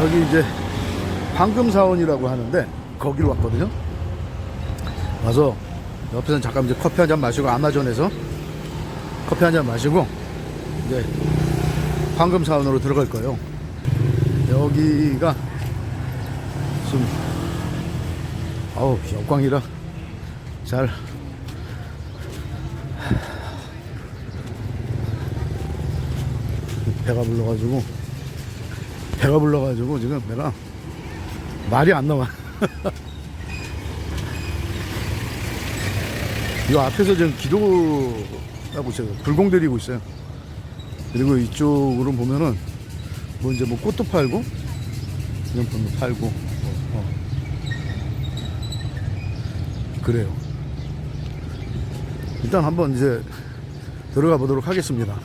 여기 이제 황금사원이라고 하는데 거기로 왔거든요. 와서 옆에서 잠깐 이제 커피 한 잔 마시고 아마존에서 커피 한 잔 마시고 이제 황금사원으로 들어갈 거예요. 여기가 좀 아우 역광이라 잘 배가 불러가지고 배가 불러가지고 지금 내가 말이 안 나와. 이 앞에서 지금 기도하고 있어요. 불공 드리고 있어요. 그리고 이쪽으로 보면은 뭐 이제 뭐 꽃도 팔고 기념품도 팔고 어. 그래요. 일단 한번 이제 들어가 보도록 하겠습니다.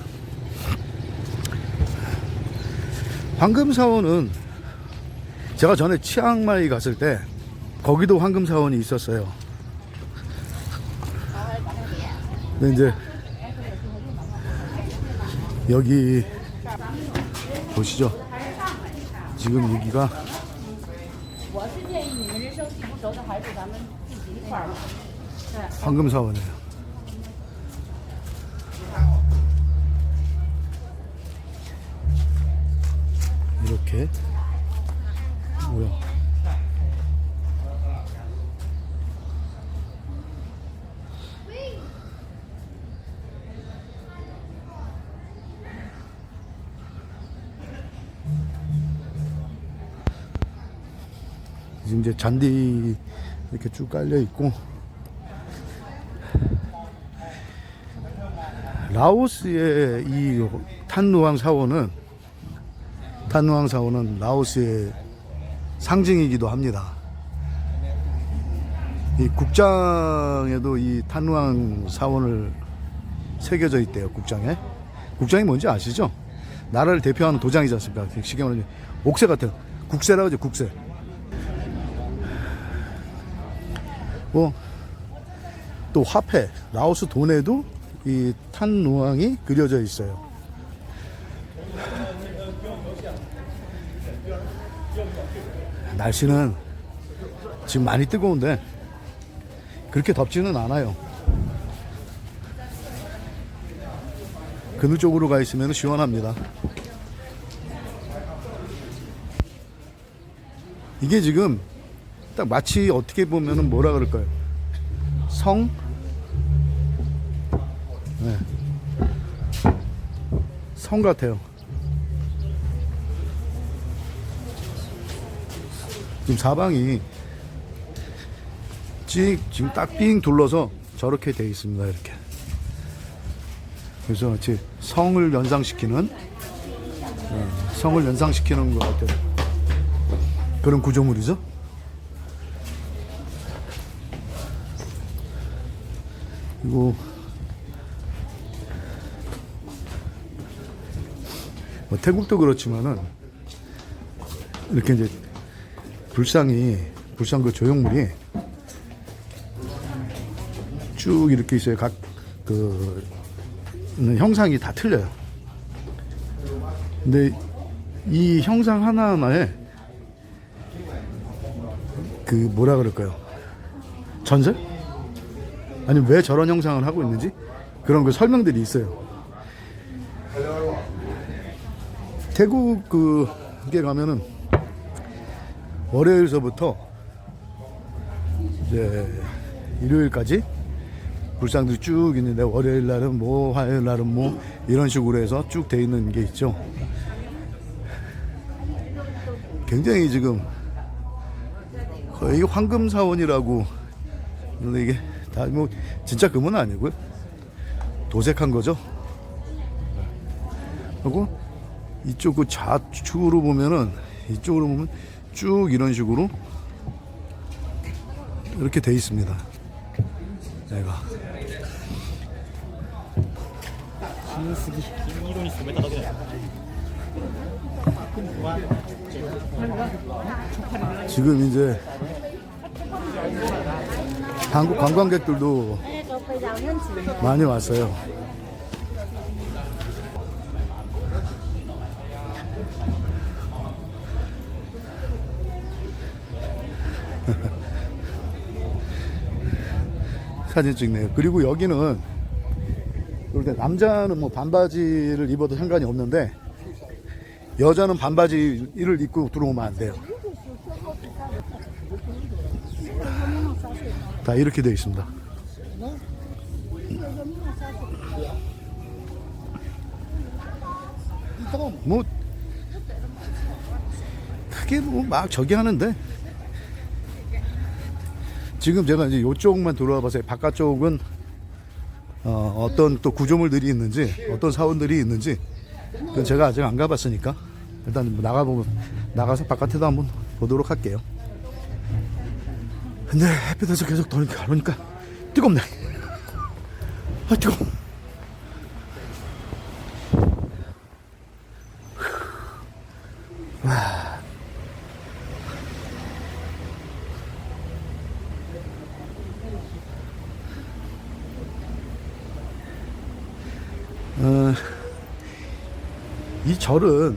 황금사원은 제가 전에 치앙마이 갔을 때 거기도 황금사원이 있었어요. 근데 이제 여기 보시죠. 지금 여기가 황금사원이에요. 이렇게 뭐야? 이제 잔디 이렇게 쭉 깔려 있고 라오스의 이 탄누왕 사원은 탄누왕 사원은 라오스의 상징이기도 합니다. 이 국장에도 이 탄누왕 사원을 새겨져 있대요. 국장에. 국장이 뭔지 아시죠? 나라를 대표하는 도장이지 않습니까? 쉽게 말하면 옥새 같은 국세라고 하죠. 국세. 뭐 또 화폐, 라오스 돈에도 이 탄누왕이 그려져 있어요. 날씨는 지금 많이 뜨거운데 그렇게 덥지는 않아요. 그늘 쪽으로 가 있으면 시원합니다. 이게 지금 딱 마치 어떻게 보면은 뭐라 그럴까요? 성? 네. 성 같아요. 지금 사방이 찍 지금 딱빙 둘러서 저렇게 돼 있습니다. 이렇게. 그래서 마치 성을 연상시키는 네, 성을 연상시키는 것 같아요. 그런 구조물이죠. 그리고 뭐 태국도 그렇지만은 이렇게 이제 불상이 불상 그 조형물이 쭉 이렇게 있어요. 각 그 형상이 다 틀려요. 근데 이 형상 하나하나에 그 뭐라 그럴까요? 전설? 아니 왜 저런 형상을 하고 있는지 그런 그 설명들이 있어요. 태국 그게 가면은 월요일서부터 이제 일요일까지 불상들이 쭉 있는데 월요일 날은 뭐 화요일 날은 뭐 이런 식으로 해서 쭉 돼 있는 게 있죠. 굉장히 지금 거의 황금 사원이라고 근데 이게 다 뭐 진짜 금은 아니고요. 도색한 거죠. 그리고 이쪽 그 좌측으로 보면은 이쪽으로 보면 쭉 이런 식으로 이렇게 돼 있습니다. 내가 쓰기 이론이 있으면 나도 지금 이제 한국 관광객들도 많이 왔어요. 사진 찍네요. 그리고 여기는 이렇게 남자는 뭐 반바지를 입어도 상관이 없는데 여자는 반바지를 입고 들어오면 안 돼요. 다 이렇게 되어 있습니다. 뭐 크게 뭐 막 저기 하는데 지금 제가 이제 이쪽만 돌아와 봐서 바깥쪽은 어, 어떤 또 구조물들이 있는지 어떤 사원들이 있는지 그건 제가 아직 안 가봤으니까 일단 뭐 나가보면 나가서 바깥에도 한번 보도록 할게요. 근데 햇빛에서 계속 더니까 뜨겁네. 아 뜨거. 어, 이 절은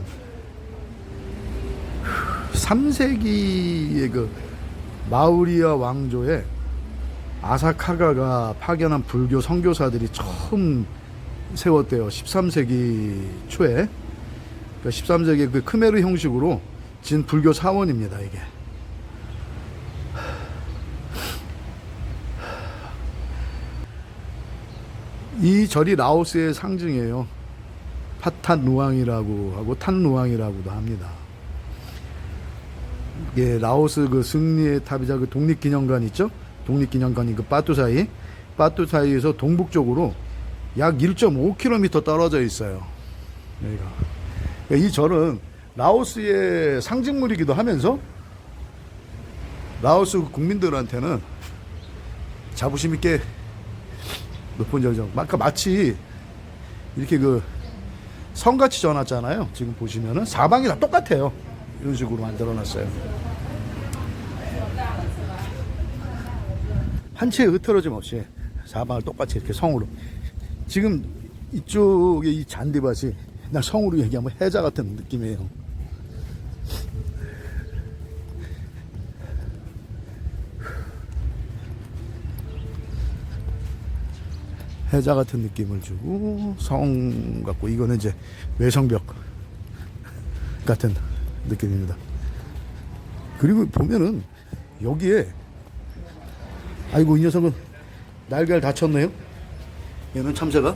3세기의 그 마우리아 왕조의 아사카가가 파견한 불교 선교사들이 처음 세웠대요. 13세기 초에. 그러니까 13세기 그 크메르 형식으로 진 불교 사원입니다, 이게. 이 절이 라오스의 상징이에요. 파탄 누왕이라고 하고 탄 누왕이라고도 합니다. 이게 라오스 그 승리의 탑이자 그 독립기념관 있죠? 독립기념관이 그 빠뚜사이, 빠뚜사이에서 동북쪽으로 약 1.5km 떨어져 있어요. 여기가. 이 절은 라오스의 상징물이기도 하면서 라오스 국민들한테는 자부심 있게 몇 번 전이죠. 아까 마치 이렇게 그 성같이 전놨잖아요. 지금 보시면은 사방이 다 똑같아요. 이런 식으로 만들어 놨어요. 한 채의 흐트러짐 없이 사방을 똑같이 이렇게 성으로. 지금 이쪽에 이 잔디밭이 그냥 성으로 얘기하면 해자 같은 느낌이에요. 해자 같은 느낌을 주고 성 같고 이거는 이제 외성벽 같은 느낌입니다. 그리고 보면은 여기에 아이고 이 녀석은 날개를 다쳤네요. 얘는 참새가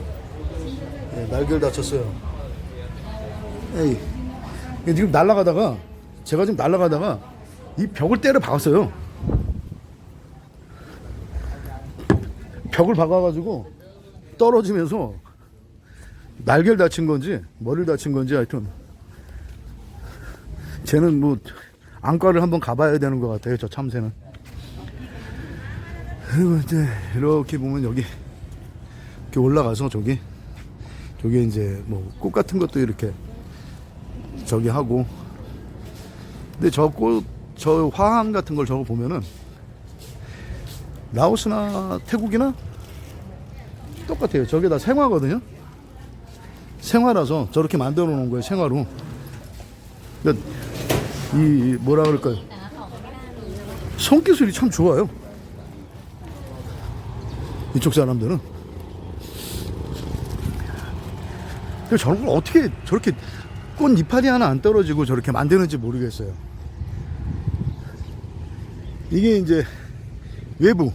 예, 날개를 다쳤어요. 에이 지금 날아가다가 제가 지금 날아가다가 이 벽을 때려 박았어요. 벽을 박아가지고 떨어지면서 날개를 다친 건지 머리를 다친 건지 하여튼 쟤는 뭐 안과를 한번 가봐야 되는 것 같아요 저 참새는. 그리고 이제 이렇게 보면 여기 이렇게 올라가서 저기 저기 이제 뭐 꽃 같은 것도 이렇게 저기 하고. 근데 저 꽃 저 화환 같은 걸 저거 보면은 라오스나 태국이나 똑같아요. 저게 다 생화거든요. 생화라서 저렇게 만들어 놓은 거예요. 생화로. 이 뭐라 그럴까요? 손기술이 참 좋아요. 이쪽 사람들은. 근데 저런 걸 어떻게 저렇게 꽃 이파리 하나 안 떨어지고 저렇게 만드는지 모르겠어요. 이게 이제 외부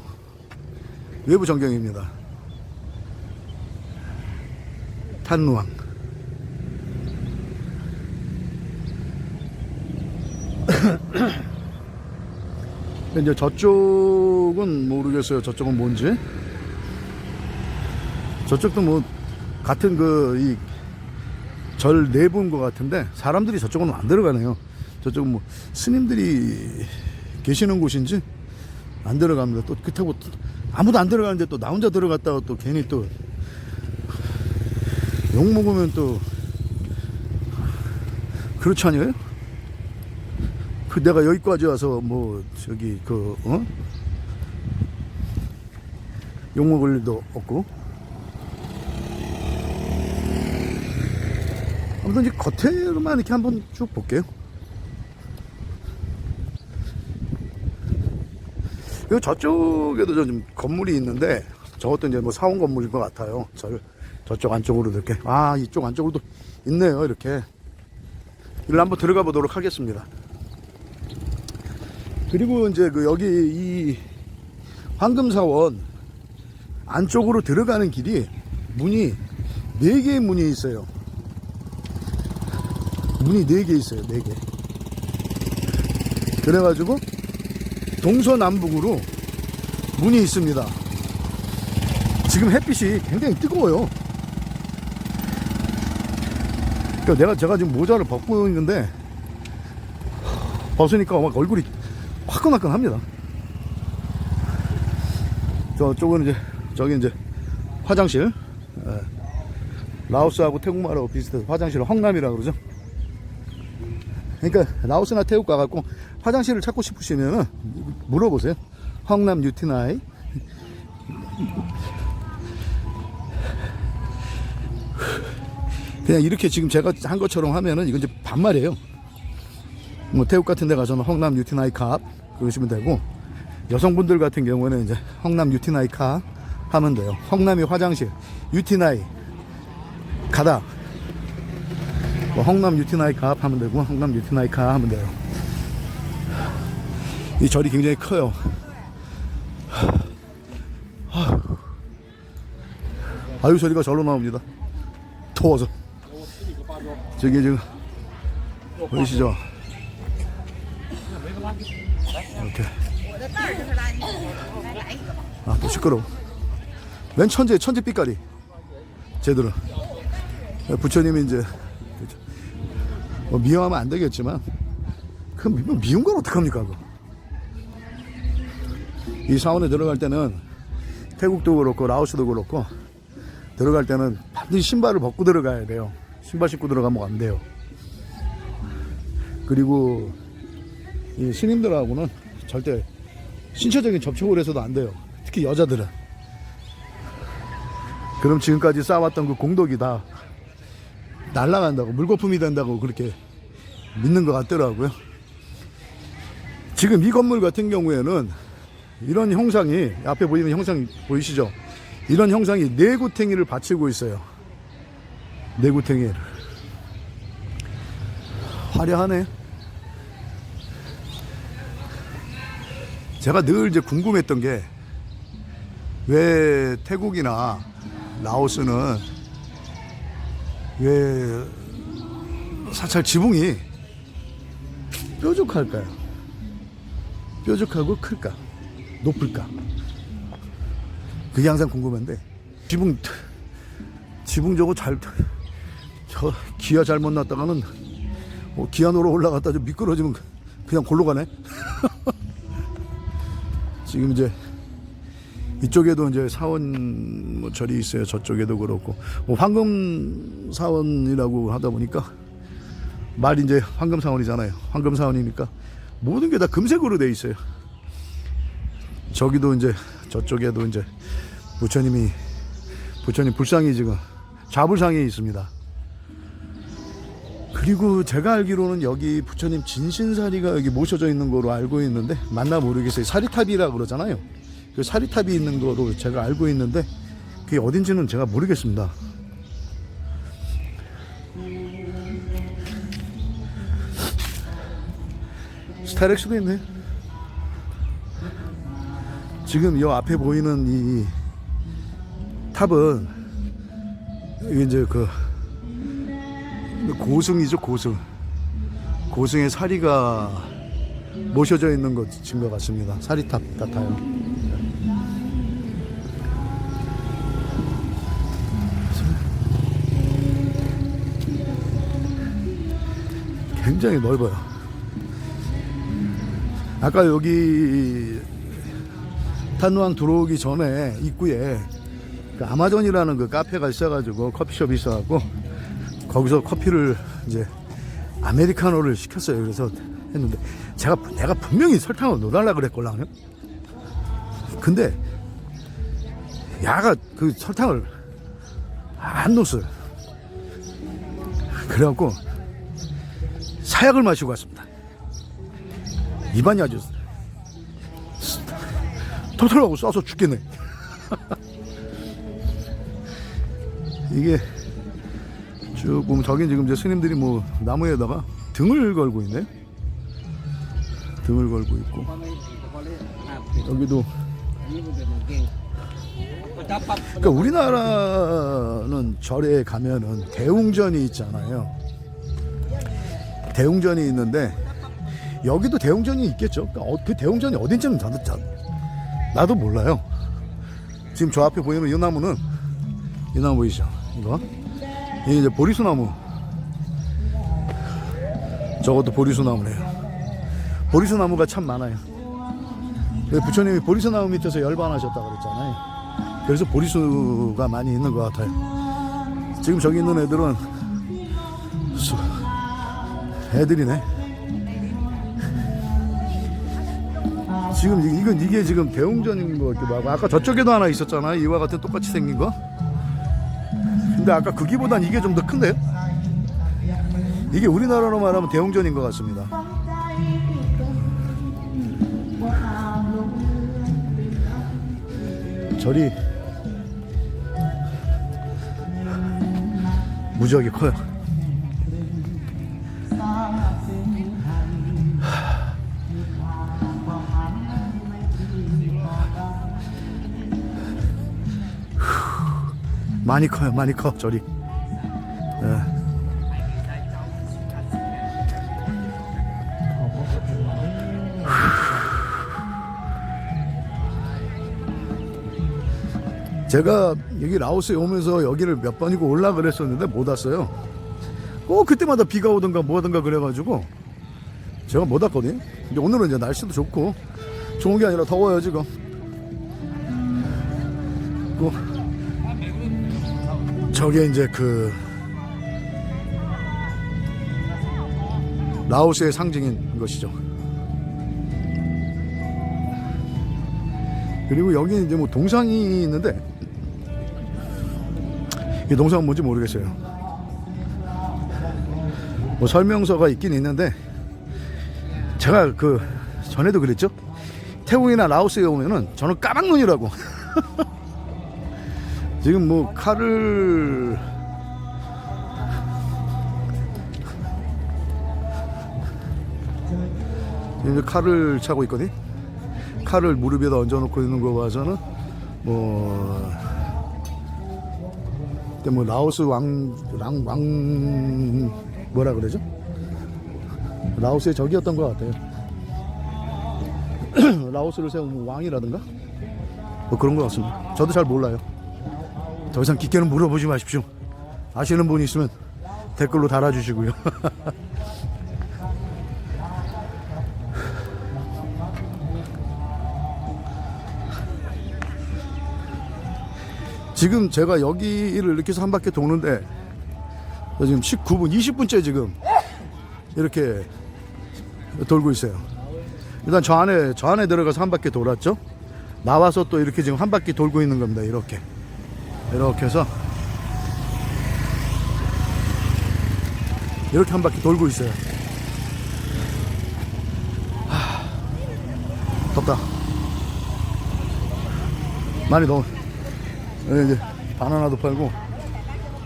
외부 전경입니다. 탄루왕. 근데 저쪽은 모르겠어요. 저쪽은 뭔지. 저쪽도 뭐 같은 그 이 절 내부인 것 같은데 사람들이 저쪽은 안 들어가네요. 저쪽은 뭐 스님들이 계시는 곳인지 안 들어갑니다. 또 그렇다고 또 아무도 안 들어가는데 또 나 혼자 들어갔다가 또 괜히 또 욕 먹으면 또 그렇지 않아요? 그 내가 여기까지 와서 뭐 저기 그 어? 욕 먹을 일도 없고 아무튼 이제 겉에로만 이렇게 한번 쭉 볼게요. 요 저쪽에도 좀 건물이 있는데 저것도 이제 뭐 사원 건물인 것 같아요. 저, 저쪽 안쪽으로 이렇게. 아, 이쪽 안쪽으로도 있네요. 이렇게. 이를 한번 들어가 보도록 하겠습니다. 그리고 이제 그 여기 이 황금사원 안쪽으로 들어가는 길이 문이 네 개의 문이 있어요. 문이 네개 있어요. 네 개. 그래가지고 동서남북으로 문이 있습니다. 지금 햇빛이 굉장히 뜨거워요. 그러니까 내가 제가 지금 모자를 벗고 있는데 벗으니까 막 얼굴이 화끈화끈합니다. 저쪽은 이제 저기 이제 화장실 예. 라오스하고 태국말하고 비슷해서 화장실을 헝남이라 그러죠. 그러니까 라오스나 태국 가갖고 화장실을 찾고 싶으시면은 물어보세요. 헝남 유티나이. 그냥 이렇게 지금 제가 한 것처럼 하면은 이건 이제 반말이에요. 뭐 태국 같은 데 가서는 헝남 유티나이 캅 그러시면 되고 여성분들 같은 경우에는 이제 헝남 유티나이 캅 하면 돼요. 헝남이 화장실, 유티나이 가다. 뭐 헝남 유티나이 캅 하면 되고 헝남 유티나이 캅 하면 돼요. 이 절이 굉장히 커요. 아유 소리가 절로 나옵니다. 더워서. 저기 지금 보이시죠? 이렇게. 아, 또 시끄러워. 웬 천재, 천재 삐까리. 제대로. 부처님이 이제, 뭐 미워하면 안 되겠지만, 그 미- 미운 건 어떡합니까, 그거. 이 사원에 들어갈 때는 태국도 그렇고 라오스도 그렇고 들어갈 때는 반드시 신발을 벗고 들어가야 돼요. 신발 신고 들어가면 안 돼요. 그리고 이 신임들하고는 절대 신체적인 접촉을 해서도 안 돼요. 특히 여자들은. 그럼 지금까지 쌓아왔던 그 공덕이 다 날라간다고 물거품이 된다고 그렇게 믿는 것 같더라고요. 지금 이 건물 같은 경우에는 이런 형상이 앞에 보이는 형상 보이시죠? 이런 형상이 내구탱이를 받치고 있어요. 내구탱이를 화려하네. 제가 늘 이제 궁금했던 게 왜 태국이나 라오스는 왜 사찰 지붕이 뾰족할까요? 뾰족하고 클까? 높을까? 그게 항상 궁금한데 지붕 지붕 저거 잘 저 기아 잘못 났다가는 어, 기아노로 올라갔다 좀 미끄러지면 그냥 골로 가네. 지금 이제 이쪽에도 이제 사원 뭐 절이 있어요. 저쪽에도 그렇고 뭐 황금 사원이라고 하다 보니까 말 이제 황금 사원이잖아요. 황금 사원이니까 모든 게 다 금색으로 돼 있어요. 저기도 이제 저쪽에도 이제 부처님이 부처님 불상이 지금 좌불상에 있습니다. 그리고 제가 알기로는 여기 부처님 진신사리가 여기 모셔져 있는 거로 알고 있는데 맞나 모르겠어요. 사리탑이라 그러잖아요. 그 사리탑이 있는 거로 제가 알고 있는데 그게 어딘지는 제가 모르겠습니다. 스타렉스도 있네. 지금 이 앞에 보이는 이 탑은 이제 그 고승이죠 고승. 고승의 사리가 모셔져 있는 것인 것 같습니다. 사리탑 같아요. 굉장히 넓어요. 아까 여기 탄루앙 들어오기 전에 입구에 그 아마존이라는 그 카페가 있어가지고 커피숍이 있어갖고 거기서 커피를 이제 아메리카노를 시켰어요. 그래서 했는데 제가 내가 분명히 설탕을 넣어달라 그랬걸랑요. 근데 야가 그 설탕을 안 넣었어요. 그래갖고 사약을 마시고 왔습니다. 입안이 아주 토토하고 쏴서 죽겠네. 이게 쭉 보면 저기 지금 이제 스님들이 뭐 나무에다가 등을 걸고 있네. 등을 걸고 있고 여기도 그러니까 우리나라는 절에 가면은 대웅전이 있잖아요. 대웅전이 있는데 여기도 대웅전이 있겠죠. 그러니까 어, 그 대웅전이 어딘지는 나도 잘 나도 몰라요. 지금 저 앞에 보이는 이 나무는 이 나무 보이시죠? 이거 이게 이제 보리수 나무. 저것도 보리수 나무네요. 보리수 나무가 참 많아요. 그 부처님이 보리수 나무 밑에서 열반하셨다 그랬잖아요. 그래서 보리수가 많이 있는 것 같아요. 지금 저기 있는 애들은 수- 애들이네. 지금 이- 이건 이게 지금 대웅전인 것 같기도 하고 아까 저쪽에도 하나 있었잖아요. 이와 같은 똑같이 생긴 거. 근데 아까 그기보단 이게 좀 더 큰데요? 이게 우리나라로 말하면 대웅전인 것 같습니다. 절이 무지하게 커요. 많이 커요, 많이 커 절이. 예. 제가 여기 라오스에 오면서 여기를 몇 번이고 올라 그랬었는데 못 왔어요. 꼭 그때마다 비가 오든가 뭐하든가 그래가지고 제가 못 왔거든요. 근데 오늘은 이제 날씨도 좋고 좋은 게 아니라 더워요 지금. 또 저게 이제 그 라오스의 상징인 것이죠. 그리고 여기 이제 뭐 동상이 있는데 이 동상은 뭔지 모르겠어요. 뭐 설명서가 있긴 있는데 제가 그 전에도 그랬죠. 태국이나 라오스에 오면은 저는 까막눈이라고. 지금 뭐 칼을 이제 칼을 차고 있거든. 칼을 무릎 에다 얹어놓고 있는 거 봐서는 뭐 그때 뭐 라오스 왕 왕 왕 뭐라 그러죠? 라오스의 적이었던 것 같아요. 라오스를 세운 뭐 왕이라든가 뭐 그런 것 같습니다. 저도 잘 몰라요. 더 이상 깊게는 물어보지 마십시오. 아시는 분 있으면 댓글로 달아주시고요. 지금 제가 여기를 이렇게 해서 한 바퀴 도는데 지금 19분, 20분째 지금 이렇게 돌고 있어요. 일단 저 안에 저 안에 들어가서 한 바퀴 돌았죠. 나와서 또 이렇게 지금 한 바퀴 돌고 있는 겁니다. 이렇게 이렇게 해서 이렇게 한 바퀴 돌고 있어요. 하, 덥다. 많이 더워. 여기 이제 바나나도 팔고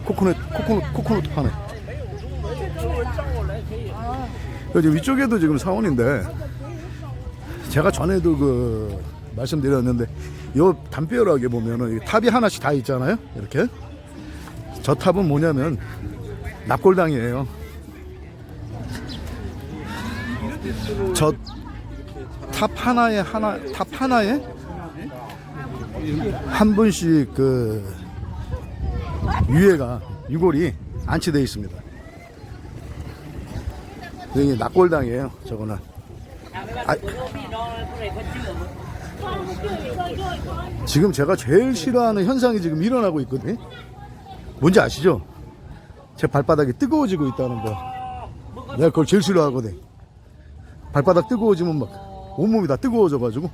코코넛 코코넛 코코넛도 파네. 여기 위쪽에도 지금 사원인데 제가 전에도 그 말씀드렸는데 요 담벼락에 보면은 이 탑이 하나씩 다 있잖아요. 이렇게 저 탑은 뭐냐면 납골당이에요. 저 탑 하나에 하나 탑 하나에 한 분씩 그 위에가 유골이 안치되어 있습니다. 이게 낙골당이에요. 저거는. 아, 지금 제가 제일 싫어하는 현상이 지금 일어나고 있거든요. 뭔지 아시죠? 제 발바닥이 뜨거워지고 있다는 거. 내가 그걸 제일 싫어하거든. 발바닥 뜨거워지면 막 온몸이 다 뜨거워져가지고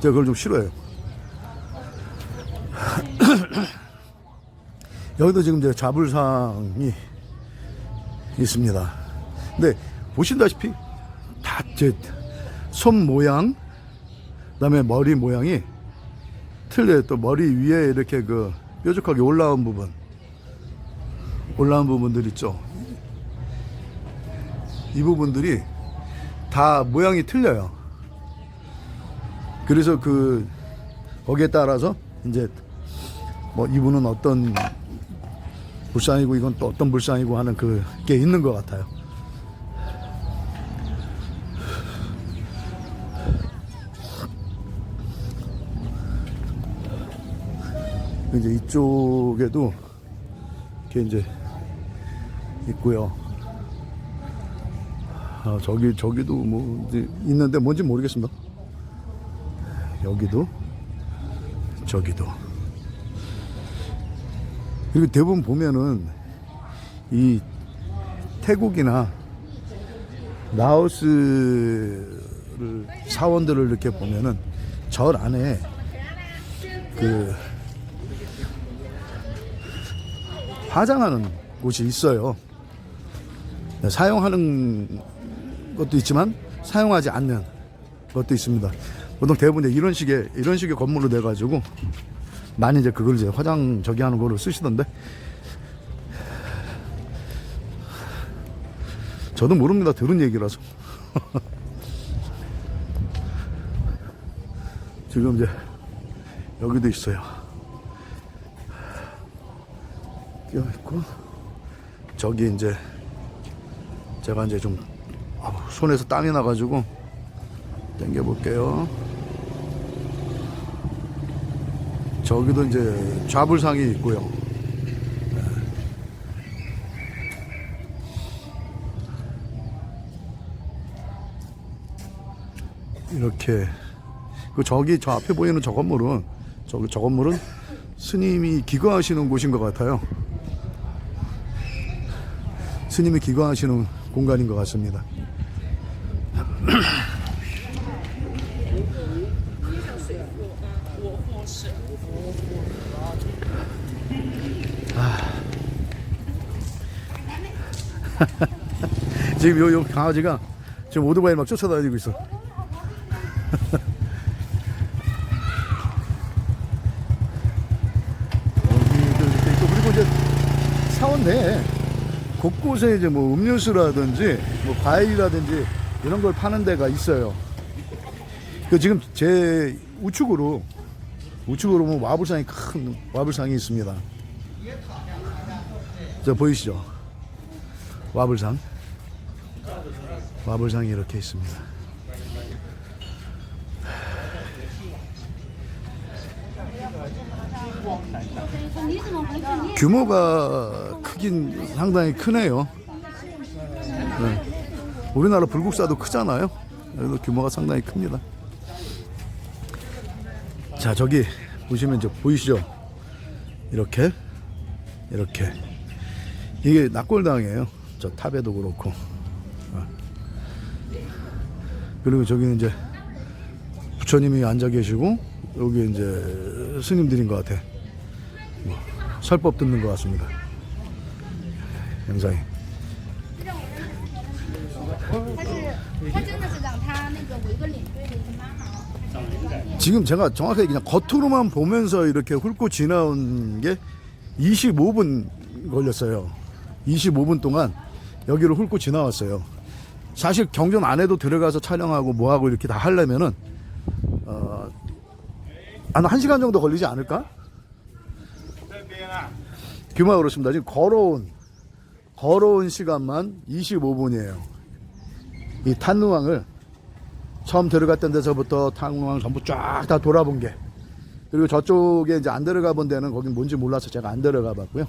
제가 그걸 좀 싫어해요. 여기도 지금 이제 자불상이 있습니다. 근데 보신다시피 다 제 손 모양, 그다음에 머리 모양이 틀려요. 또 머리 위에 이렇게 그 뾰족하게 올라온 부분, 올라온 부분들 있죠. 이 부분들이 다 모양이 틀려요. 그래서 그 거기에 따라서 이제 뭐 이분은 어떤 불상이고 이건 또 어떤 불상이고 하는 그게 있는 것 같아요. 이제 이쪽에도 이렇게 이제 있고요. 아, 저기 저기도 뭐 이제 있는데 뭔지 모르겠습니다. 여기도 저기도 그리고 대부분 보면은 이 태국이나 라오스를 사원들을 이렇게 보면은 절 안에 그 화장하는 곳이 있어요. 사용하는 것도 있지만 사용하지 않는 것도 있습니다. 보통 대부분 이런 식의 이런 식의 건물로 돼 가지고 많이 이제 그걸 이제 화장 저기 하는 거로 쓰시던데 저도 모릅니다. 들은 얘기라서. 지금 이제 여기도 있어요. 끼어 있고 저기 이제 제가 이제 좀 아우, 손에서 땀이 나가지고 당겨 볼게요. 저기도 이제 좌불상이 있고요. 이렇게 그 저기 저 앞에 보이는 저 건물은 저기 저 건물은 스님이 기거하시는 곳인 것 같아요. 스님이 기거하시는 공간인 것 같습니다. 지금 요, 요 강아지가 지금 오토바이 막 쫓아다니고 있어. 여기도 있고 그리고 이제 사원 내에 곳곳에 이제 뭐 음료수라든지 뭐 과일이라든지 이런 걸 파는 데가 있어요. 그 지금 제 우측으로 우측으로 뭐 와불상이 큰 와불상이 있습니다. 저 보이시죠? 와불상. 와불상이 이렇게 있습니다. 규모가 크긴 상당히 크네요. 네. 우리나라 불국사도 크잖아요. 여기도 규모가 상당히 큽니다. 자, 저기 보시면 저 보이시죠? 이렇게 이렇게 이게 낙골당이에요. 저 탑에도 그렇고. 어. 그리고 저기는 이제 부처님이 앉아 계시고 여기 이제 스님들인 것 같아. 설법 듣는 것 같습니다. 영상이. 지금 제가 정확하게 그냥 겉으로만 보면서 이렇게 훑고 지나온 게 25분 걸렸어요. 25분 동안 여기를 훑고 지나왔어요. 사실 경전 안에도 들어가서 촬영하고 뭐하고 이렇게 다 하려면은 어, 한 1시간 정도 걸리지 않을까? 규모가 그렇습니다. 지금 걸어온, 걸어온 시간만 25분이에요. 이 탄루왕을 처음 들어갔던 데서부터 탕왕 전부 쫙 다 돌아본 게 그리고 저쪽에 이제 안 들어가 본 데는 거긴 뭔지 몰라서 제가 안 들어가 봤고요.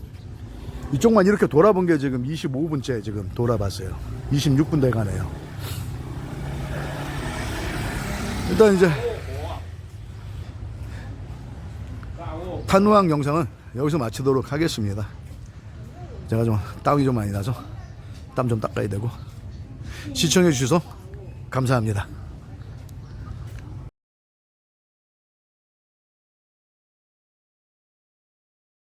이쪽만 이렇게 돌아본 게 지금 25분째 지금 돌아봤어요. 26분 돼 가네요. 일단 이제 탄우왕 영상은 여기서 마치도록 하겠습니다. 제가 좀 땀이 좀 많이 나서 땀좀 닦아야 되고 시청해 주셔서 감사합니다.